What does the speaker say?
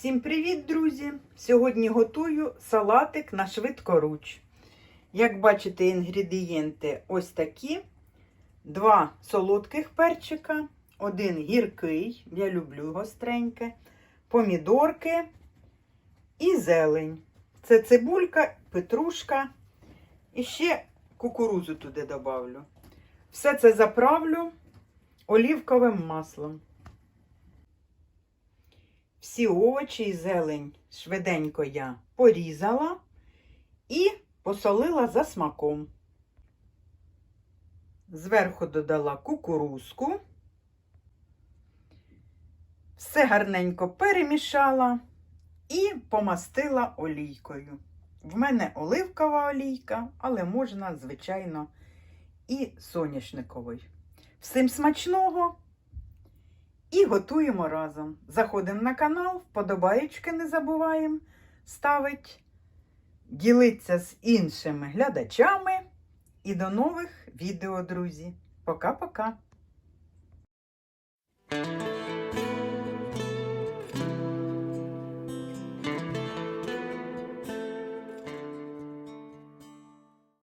Всім привіт, друзі! Сьогодні готую салатик на швидкоруч. Як бачите, інгредієнти ось такі: два солодких перчика, один гіркий, я люблю гостреньке, помідорки і зелень. Це цибулька, петрушка і ще кукурузу туди добавлю. Все це заправлю олівковим маслом. Всі овочі і зелень швиденько я порізала і посолила за смаком. Зверху додала кукурузку. Все гарненько перемішала і помастила олійкою. В мене оливкова олійка, але можна, звичайно, і соняшниковий. Всім смачного! І готуємо разом. Заходимо на канал, вподобаєчки не забуваємо ставити, ділитися з іншими глядачами. І до нових відео, друзі. Пока-пока!